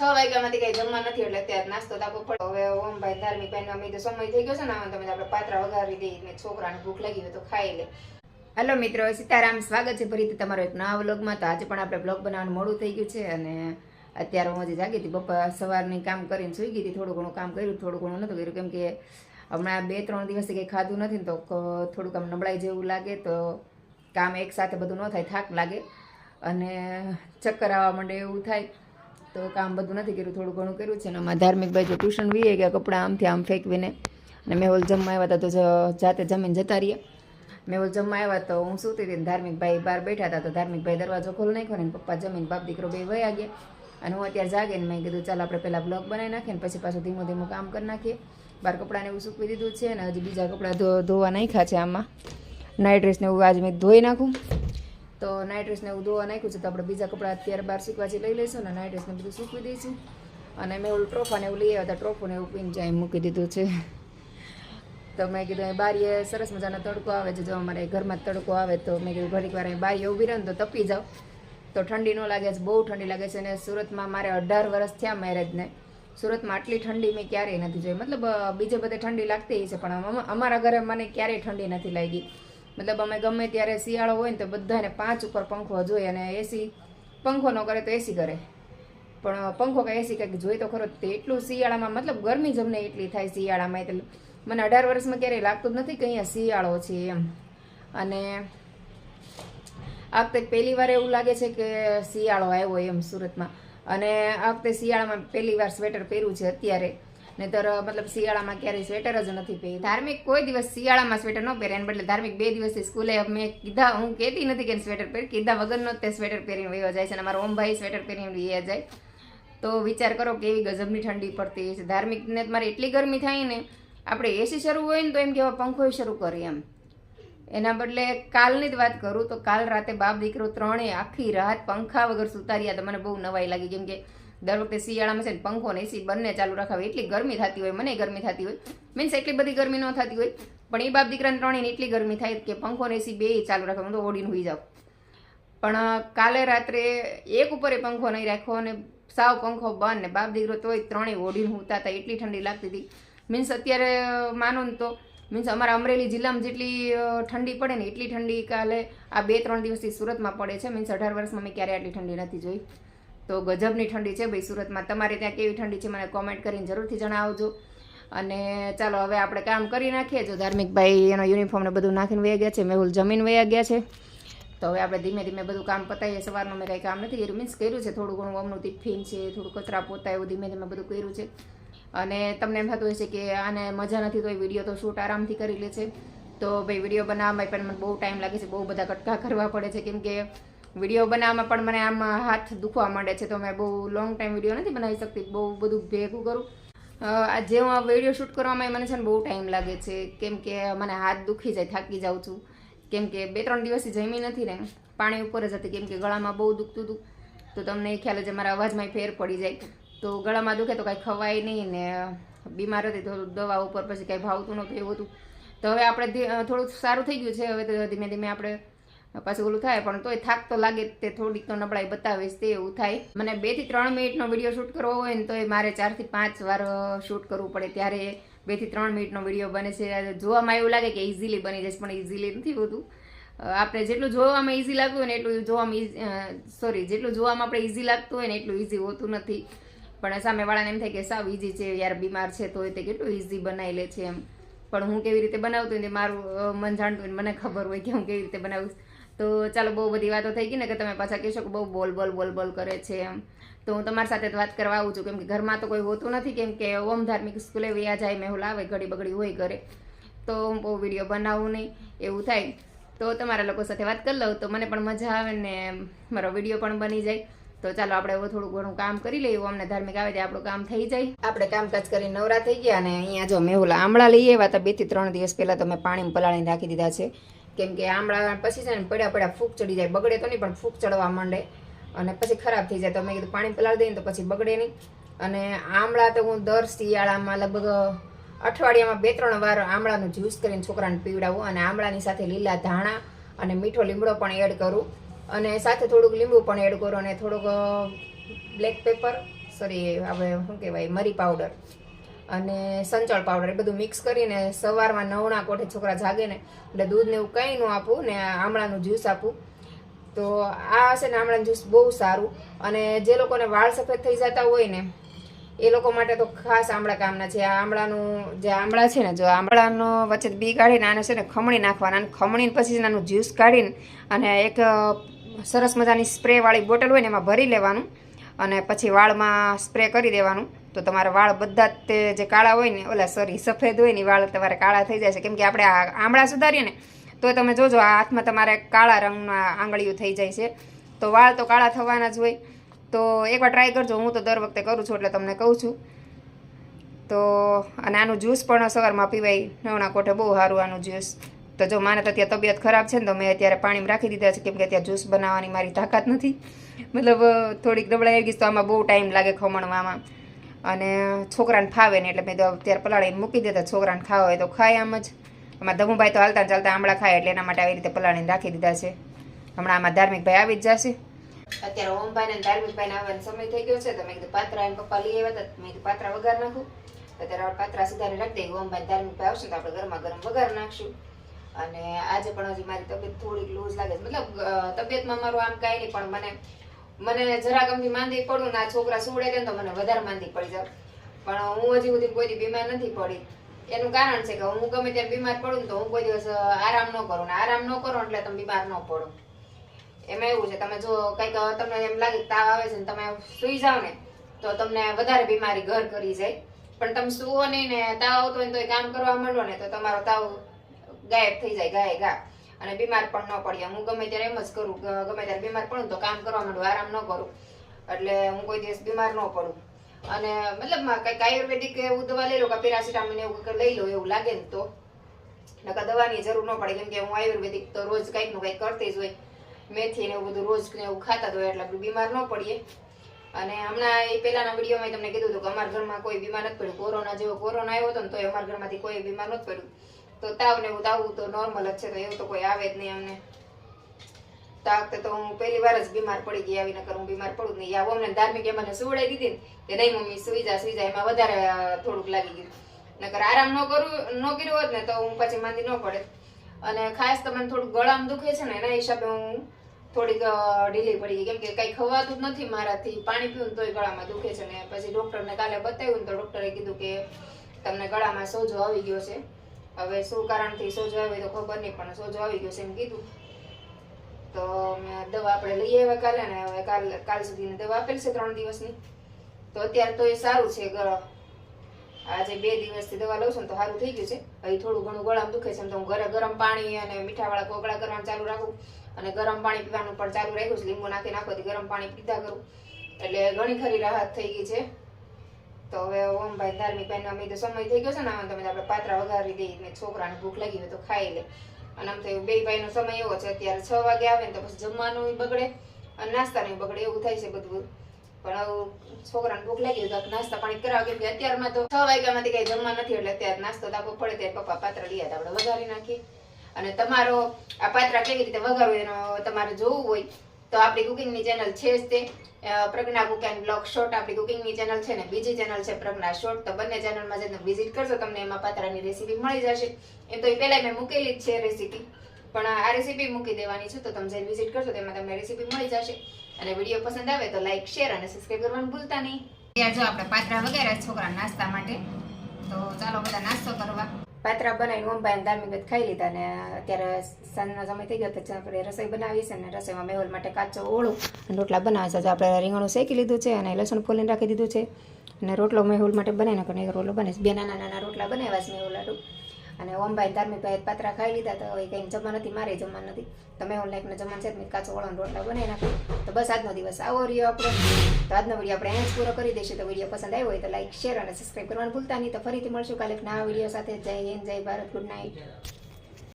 છ વાગ્યામાંથી કઈ જમવા નથી, એટલે અત્યારે નાસ્તો તાપો પડે. હવે ઓમ ભાઈ ધાર્મિક ભાઈ અમે તો સમય થઈ ગયો છે ને, આમાં તમે આપણે પાત્રા વગાડી દઈએ ને છોકરાને ભૂખ લાગી હોય તો ખાઈ લે. હેલો મિત્રો, સીતારામ, સ્વાગત છે ફરીથી તમારો એક નવા વ્લોગમાં. તો આજે પણ આપણે બ્લોગ બનાવવાનું મોડું થઈ ગયું છે અને અત્યારે હું હજી જાગી હતી. બપોર સવારની કામ કરીને સૂઈ ગઈ હતી, થોડું ઘણું કામ કર્યું, થોડું ઘણું નહોતું કર્યું. કેમ કે હમણાં બે ત્રણ દિવસથી કંઈ ખાધું નથી ને તો થોડુંક આમ નબળાઈ જેવું લાગે તો કામ એક સાથે બધું ન થાય, થાક લાગે. અને ચક્કર આવવા માંડે એવું થાય. તો કામ બધું નથી કર્યું, થોડું ઘણું કર્યું છે અને અમારા ધાર્મિક ભાઈ જો ટ્યુશન વીએ ગયા કપડાં આમથી આમ ફેંકવીને. અને મેહોલ જમવા આવ્યા હતા તો જાતે જમીન જતા રહીએ. મેહોલ જમવા આવ્યા તો હું સૂતી હતી ને ધાર્મિક ભાઈ બહાર બેઠા હતા તો ધાર્મિક ભાઈ દરવાજો ખોલ નાખ્યો ને પપ્પા જમીન બાપ દીકરો બે વયા ગયા. અને હું અત્યારે જાગે ને મેં કીધું, ચાલ આપણે પહેલાં બ્લોગ બનાવી નાખીએ ને પછી પાછું ધીમું ધીમું કામ કરી નાખીએ. બહાર કપડાને એવું સૂકવી દીધું છે અને હજી બીજા કપડાં ધોવા નાખ્યા છે આમાં. નાઇટ ડ્રેસને એવું આજે મેં ધોઈ નાખું. તો નાઇટ ડ્રેસને એવું ધોવા નાખ્યું છે તો આપણે બીજા કપડાં અત્યારે બાર સૂકવાથી લઈ લઈશું ને નાઇટ ડ્રેસને બધું સૂકવી દઈશું. અને મેં ઓલું ટ્રોફાને એવું લઈ આવ્યા હતા ટ્રોફોને એવું પીને જાય મૂકી દીધું છે. તો મેં કીધું અહીં બારીએ સરસ મજાનો તડકો આવે છે, જો અમારે ઘરમાં તડકો આવે તો મેં કીધું ઘડીક વાર અહીં બારીએ ઊભી રહે તો તપી જાઓ તો ઠંડી ન લાગે છે, બહુ ઠંડી લાગે છે અને સુરતમાં મારે અઢાર વર્ષ થયા મેરેજને સુરતમાં આટલી ઠંડી મેં ક્યારેય નથી જોઈ. મતલબ બીજે બધે ઠંડી લાગતી છે, પણ અમારા ઘરે મને ક્યારેય ઠંડી નથી લાગી. મતલબ અમે ગમે ત્યારે શિયાળો હોય ને તો બધાને પાંચ ઉપર પંખો જોઈએ અને એસી પંખો ન કરે તો એસી કરે. પણ પંખો કે એસી કંઈક જોઈ તો ખરો તે એટલું શિયાળામાં મતલબ ગરમી જ અમને એટલી થાય શિયાળામાં એટલે મને અઢાર વર્ષમાં ક્યારેય લાગતું જ નથી કે અહીંયા શિયાળો છે એમ. અને આ વખતે પહેલી વાર એવું લાગે છે કે શિયાળો આવ્યો એમ સુરતમાં. અને આ વખતે શિયાળામાં પહેલી વાર સ્વેટર પહેર્યું છે અત્યારે. નહીતર મતલબ શિયાળામાં ક્યારેય સ્વેટર જ નથી પહેરી ધાર્મિક કોઈ દિવસ શિયાળામાં સ્વેટર ન પહેરે, એને બદલે ધાર્મિક બે દિવસથી સ્કૂલે મેં કીધા, હું કહેતી નથી કે સ્વેટર પહેરી, કીધા વગરનો તે સ્વેટર પહેરીને વયો જાય છે અને મારો ઓમભાઈ સ્વેટર પહેરીને વયા જાય. તો વિચાર કરો કે એવી ગજબની ઠંડી પડતી છે. ધાર્મિકને તમારે મારે એટલી ગરમી થાય ને, આપણે એસી શરૂ હોય ને તો એમ કહેવાય પંખોય શરૂ કરીએ એમ. એના બદલે કાલની જ વાત કરું તો કાલ રાતે બાપ દીકરો ત્રણેય આખી રાત પંખા વગર સુતાર્યા તો મને બહુ નવાઈ લાગી. કેમ કે દર વખતે શિયાળામાં છે ને પંખો ને એસી બંને ચાલુ રાખાવે. એટલી ગરમી થતી હોય, મને ગરમી થતી હોય. મીન્સ એટલી બધી ગરમી ન થતી હોય. પણ એ બાપ દીકરાને ત્રણેય એટલી ગરમી થાય કે પંખો ને એસી બે ચાલુ રાખે. હું તો ઓડીને હોઈ જાઉં. પણ કાલે રાત્રે એક ઉપર એ પંખો નહીં રાખ્યો અને સાવ પંખો બંધ ને બાપ દીકરો તોય ત્રણેય ઓડીને હુતા હતા. એટલી ઠંડી લાગતી હતી. મીન્સ અત્યારે માનો ને તો મીન્સ અમારા અમરેલી જિલ્લામાં જેટલી ઠંડી પડે ને એટલી ઠંડી કાલે આ બે ત્રણ દિવસથી સુરતમાં પડે છે. મીન્સ અઢાર વર્ષમાં મેં ક્યારેય આટલી ઠંડી નથી જોઈ. તો ગજબની ઠંડી છે ભાઈ સુરતમાં. તમારે ત્યાં કેવી ઠંડી છે મને કોમેન્ટ કરીને જરૂરથી જણાવજો. અને ચાલો, હવે આપણે કામ કરી નાખીએ. જો ધાર્મિક ભાઈ એનો યુનિફોર્મ ને બધું નાખીને વયા ગયા છે, મેહુલ જમીન વયા ગયા છે. તો હવે આપણે ધીમે ધીમે બધું કામ પતાવીએ. સવારનું મેં કંઈ કામ નથી કર્યું. મીન્સ કર્યું છે થોડું ઘણું. અમનું ટિફિન છે, થોડું કચરા પોતા, એવું ધીમે ધીમે બધું કર્યું છે. અને તમને એમ થતું હશે કે આને મજા નથી તો એ વીડિયો તો શૂટ આરામથી કરી લે છે. તો ભાઈ વીડિયો બનાવવામાં પણ મને બહુ ટાઈમ લાગે છે. બહુ બધા કટકા કરવા પડે છે. કેમ કે વીડિયો બનાવવામાં પણ મને આમ હાથ દુખવા માંડે છે તો મેં બહુ લોંગ ટાઈમ વીડિયો નથી બનાવી શકતી બહુ બધું ભેગું કરું. અ, આ જે હું આ વીડિયો શૂટ કરવામાં મને છે ને બહુ ટાઈમ લાગે છે કેમ કે મને હાથ દુખી જાય થાકી જાઉં છું. કેમ કે બે ત્રણ દિવસથી જમી નથી ને પાણી ઉપર જ હતી કેમ કે ગળામાં બહુ દુખતું હતું. તો તમને એ ખ્યાલ છે મારા અવાજમાં ફેર પડી જાય. તો ગળામાં દુખે તો કાંઈ ખવાય નહીં ને બીમાર હતી તો દવા ઉપર પછી કાંઈ ભાવતું નહોતું એવું હતું. તો હવે આપણે થોડું સારું થઈ ગયું છે હવે તો ધીમે ધીમે આપણે પાછું ઓલું થાય, પણ તોય થાક તો લાગે તે, થોડીક તો નબળાઈ બતાવીશ તે એવું થાય. મને બેથી ત્રણ મિનિટનો વીડિયો શૂટ કરવો હોય ને તો એ મારે ચારથી પાંચ વાર શૂટ કરવું પડે. ત્યારે બેથી ત્રણ મિનિટનો વીડિયો બને છે. જોવામાં એવું લાગે કે ઇઝીલી બની જશે, પણ ઇઝીલી નથી હોતું. આપણે જેટલું જોવામાં ઇઝી લાગતું હોય ને એટલું જોવામાં સોરી જેટલું જોવામાં આપણે ઇઝી લાગતું હોય ને એટલું ઇઝી હોતું નથી. પણ સામેવાળાને એમ થાય કે સાવ ઇઝી છે, યાર બીમાર છે તો તે કેટલું ઇઝી બનાવી લે છે એમ. પણ હું કેવી રીતે બનાવતું હોય તે મારું મન જાણતું હોય મને ખબર હોય કે હું કેવી રીતે બનાવું. તો ચાલો બહુ બધી વાતો થઈ ગઈ ને કે તમે પાછા કહેશો કે બહુ બોલ બોલ બોલ બોલ કરે છે એમ. તો હું તમારી સાથે વાત કરવા આવું છું, કેમ કે ઘરમાં તો કોઈ હોતું નથી, કેમ કે ઓમ ધાર્મિક સ્કૂલે વ્યા જાય, મેહુલ આવે, ઘડી બગડી હોય ઘરે. તો હું બહુ વીડિયો બનાવું નહીં, એવું થાય. તો તમારા લોકો સાથે વાત કરી લઉં, તો મને પણ મજા આવે ને મારો વીડિયો પણ બની જાય. તો ચાલો આપણે હવે થોડું ઘણું કામ કરી લઈએ અમને ધાર્મિક આવે ત્યાં આપણું કામ થઈ જાય. આપણે કામકાજ કરીને નવરા થઈ ગયા અને અહીંયા જો મેહુલા આમળા લઈ આવ્યા હતા બેથી ત્રણ દિવસ પહેલા તો મેં પાણીમાં પલાળીને રાખી દીધા છે. કેમ કે આમળા પછી છે ને પડ્યા પડ્યા ફૂગ ચડી જાય. બગડે તો નહીં, પણ ફૂગ ચડવા માંડે. અને પછી ખરાબ થઈ જાય. તો મેં કીધું પાણી પલાળી દઈએ તો પછી બગડે નહીં. અને આમળા તો હું દર શિયાળામાં લગભગ અઠવાડિયામાં બે ત્રણ વાર આમળાનું જ્યુસ કરીને છોકરાને પીવડાવું અને આમળાની સાથે લીલા ધાણા અને મીઠો લીમડો પણ એડ કરું. અને સાથે થોડુંક લીંબુ પણ એડ કરું અને થોડુંક બ્લેક પેપર, સોરી આપણે શું કહેવાય, મરી પાવડર. અને સંચળ પાવડર એ બધું મિક્સ કરીને સવારમાં નવણા કોઠે છોકરા જાગે ને એટલે દૂધને એવું કંઈ ન આપું ને આમળાનું જ્યુસ આપું. તો આ હશે ને આમળાનું જ્યુસ બહુ સારું. અને જે લોકોને વાળ સફેદ થઈ જતા હોય ને, એ લોકો માટે તો ખાસ આમળા કામના છે. આ આમળાનું જે આમળા છે ને, જો આમળાનો વચ્ચે બી કાઢીને આને છે ને ખમણી નાખવાના અને ખમણીને પછી આનું જ્યુસ કાઢીને અને એક સરસ મજાની સ્પ્રેવાળી બોટલ હોય ને એમાં ભરી લેવાનું અને પછી વાળમાં સ્પ્રે કરી દેવાનું. તો તમારા વાળ બધા જ તે જે કાળા હોય ને, ઓલા સોરી સફેદ હોય ને વાળ તમારે કાળા થઈ જાય છે. કેમ કે આપણે આ આમળા સુધારીએ ને, તો તમે જોજો, આ હાથમાં તમારે કાળા રંગના આંગળીઓ થઈ જાય છે. તો વાળ તો કાળા થવાના જ હોય. તો એકવાર ટ્રાય કરજો, હું તો દર વખતે કરું છું એટલે તમને કહું છું. તો અને આનું જ્યુસ પણ સવારમાં પીવાય, નવણા કોઠે બહુ સારું આનું જ્યુસ તો જો માને તો અત્યારે તબિયત ખરાબ છે ને, તો મેં અત્યારે પાણીમાં રાખી દીધા છે, કેમ કે અત્યારે જ્યુસ બનાવવાની મારી તાકાત નથી. મતલબ થોડીક આવી ગઈ તો આમાં બહુ ટાઈમ લાગે ખમણવામાં. અને છોકરાને ફાવે ને એટલે મેં તો અત્યારે પલાળીને મૂકી દેતા છોકરાને ખાવા હોય તો ખાય આમ જ. આમાં ધમુભાઈ તો હાલતા ચાલતા આમળા ખાય એટલે એના માટે આવી રીતે પલાળીને રાખી દીધા છે. હમણાં આમાં ધાર્મિક ભાઈ આવી જ જશે. અત્યારે ઓમભાઈ ને ધાર્મિક ભાઈ આવવાનો સમય થઈ ગયો છે, તો મેં કીધું પાત્રા એને પપ્પા લઈ આવ્યા હતા મેં કીધું પાત્રા વગાર નાખું. અત્યારે પાત્રા સુધારી રાખી દઈએ, ઓમભાઈ ધાર્મિક ભાઈ આવશે તો આપણે ગરમા ગરમ વગાર નાખશું. અને આજે પણ હજી મારી તબિયત થોડીક લૂઝ લાગે છે. મતલબ તબિયતમાં મારું આમ કાંઈ નહીં, પણ મને મને જરા ગમતી માંદી પડું ના છોકરા સુવડે ને તો મને વધારે માંદી પડી જાય. પણ હું હજી સુધી કોઈ બીમાર નથી પડી. એનું કારણ છે કે હું ગમે ત્યારે બીમાર પડું તો હું કોઈ દિવસ આરામ ન કરું ને આરામ ન કરો એટલે તમે બીમાર ન પડો. એમાં એવું છે, તમે જો કંઈક તમને એમ લાગે તાવ આવે છે ને તમે સુઈ જાઓ ને, તો તમને વધારે બીમારી ઘર કરી જાય. પણ તમે સુવો નહીં ને, તાવ આવતો હોય તો કામ કરવા માંડો ને તો તમારો તાવ ગાયબ થઈ જાય, ગાય, ગા. અને બીમાર પણ ન પડીએ. હું ગમે ત્યારે એમ જ કરું. ગમે ત્યારે બીમાર પડું તો કામ કરવા માંડું. આરામ ન કરું. એટલે હું કોઈ દિવસ બીમાર ન પડું. અને મતલબ કંઈક આયુર્વેદિક એવું દવા લઈ લો કે પેરાસિટામિન એવું લઈ લો, એવું લાગે ને તો. નકા દવાની જરૂર ન પડે. કેમ કે હું આયુર્વેદિક તો રોજ કંઈકનું કંઈક કરતી જ હોય. મેથી ને એવું બધું રોજ ને એવું ખાતા જ હોય એટલે બીમાર ન પડીએ. અને હમણાં એ પહેલાના વિડીયોમાં તમને કીધું હતું કે અમારા ઘરમાં કોઈ બીમાર નથી પડ્યું. કોરોના જેવો કોરોના આવ્યો હતો ને તો અમારા ઘરમાંથી કોઈ બીમાર નથી પડ્યું. તો તાવ ને એવું તાવ તો નોર્મલ જ છે, તો એવું તો કોઈ આવે જ નહીં અમને. તો તો હું પહેલી વાર જ બીમાર પડી ગઈ આવી, નકર હું બીમાર પડું નહીં. આવું અમને ધાર્મિક એ મને સુવડાવી દીધી કે નહીં મમ્મી, સુઈ જા સુઈ જા, એમાં વધારે થોડુંક લાગી ગયું. નકર આરામ ન કરું, ન કર્યો હોત ને તો હું પછી માંદી ન પડે. અને ખાસ તો મને થોડુંક ગળામાં દુખે છે ને, એના હિસાબે હું થોડીક ઢીલી પડી ગઈ. કેમ કે કઈ ખવાતું જ નથી મારાથી. પાણી પીવું તોય ગળામાં દુખે છે ને, પછી ડોક્ટરને કાલે બતાવ્યું તો ડોક્ટરે કીધું કે તમને ગળામાં સોજો આવી ગયો છે. હવે શું કારણથી સોજો આવ્યો તો ખબર નહીં, પણ સોજો આવી ગયો છે એમ કીધું. તો મેં દવા આપણે લઈ આવ્યા કાલે ને હવે કાલ કાલ સુધીની દવા આપેલી છે ત્રણ દિવસની. તો અત્યારે તો એ સારું છે આજે બે દિવસથી દવા લઉં છું તો સારું થઈ ગયું છે. હવે થોડું ઘણું ગળામાં દુખે છે તો હું ઘરે ગરમ પાણી અને મીઠાવાળા કોગળા કરવાનું ચાલુ રાખું. અને ગરમ પાણી પીવાનું પણ ચાલુ રાખ્યું છે, લીંબુ નાખી નાખવાથી ગરમ પાણી પીધા કરું. એટલે ઘણી ખરી રાહત થઈ ગઈ છે. તો હવે ઓમભાઈ ધાર્મિક ભાઈ અમે તો સમય થઈ ગયો છે ને, આમાં તમે આપણે પાત્રા વઘારી દઈએ ને છોકરાને ભૂખ લાગી હોય તો ખાઈ લે. અને આમ તો બે ભાઈનો સમય એવો છે, અત્યારે છ વાગે આવે ને તો પછી જમવાનું બગડે અને નાસ્તાનું બગડે, એવું થાય છે બધું. પણ હવે છોકરાને ભૂખ લાગી હોય તો નાસ્તા પાણી કરાવે, કેમ કે અત્યારમાં તો છ વાગ્યામાંથી કઈ જમવા નથી, એટલે અત્યારે નાસ્તો આપવો પડે, ત્યારે પપ્પા પાત્ર લઈએ આપણે વઘારી નાખીએ. અને તમારો આ પાત્રા કેવી રીતે વઘારવું એનો તમારે જોવું હોય તો આપણી કુકિંગની ચેનલ છે જ તે. Pragna cook and blog short આપણી કુકિંગની ચેનલ છે ને બીજી ચેનલ છે પ્રજ્ઞા શોર્ટ. તો બંને ચેનલમાં જઈને વિઝિટ કરશો તમને એમાં પાત્રાની રેસીપી મળી જશે. એ તો એ પહેલાં મેં મૂકેલી જ છે રેસીપી. પણ આ રેસીપી મૂકી દેવાની છે, તો તમે જઈને વિઝિટ કરશો તેમાં તમને રેસીપી મળી જશે. અને વીડિયો પસંદ આવે તો લાઇક શેર અને સબસ્ક્રાઈબ કરવાનું ભૂલતા નહીં. ત્યાં જો આપણે પાત્રા વગેરે છોકરા નાસ્તા માટે. તો ચાલો બધા નાસ્તો કરવા. પાત્રા બનાવીને ઓમભાઈ ધાર્મિક ખાઈ લીધા ને અત્યારે સાંજનો સમય થઈ ગયો તો આપણે રસોઈ બનાવી છે ને રસોઈમાં મેહુલ માટે કાચો ઓળો અને રોટલા બનાવે છે. આપણે રીંગણું શેકી લીધું છે અને લસણ ફોલીને રાખી દીધું છે. અને રોટલો મેહુલ માટે બનાવીને એક રોટલો બને છે. બે નાના નાના રોટલા બનાવ્યા છે મેહુલ અને ઓમભાઈ ધાર્મિકભાઈ પાત્રા ખાઈ લીધા તો હવે કંઈ જમવા નથી, મારે જમવા નથી. તમે મેહુલ લાઈકને જમવાનું છે કાચો ઓળાનો રોટલા બનાવી નાખો. તો બસ આજનો દિવસ આવો રહ્યો આપણો. તો આજનો વીડિયો આપણે અહીંયા જ પૂરો કરી દઈશું. તો વીડિયો પસંદ આવ્યો હોય તો લાઈક શેર અને સબસ્ક્રાઈબ કરવાનું ભૂલતા નહીં. તો ફરીથી મળશું કાલે નવા વીડિયો સાથે. જય હિન્દ, જય ભારત ગુડ નાઇટ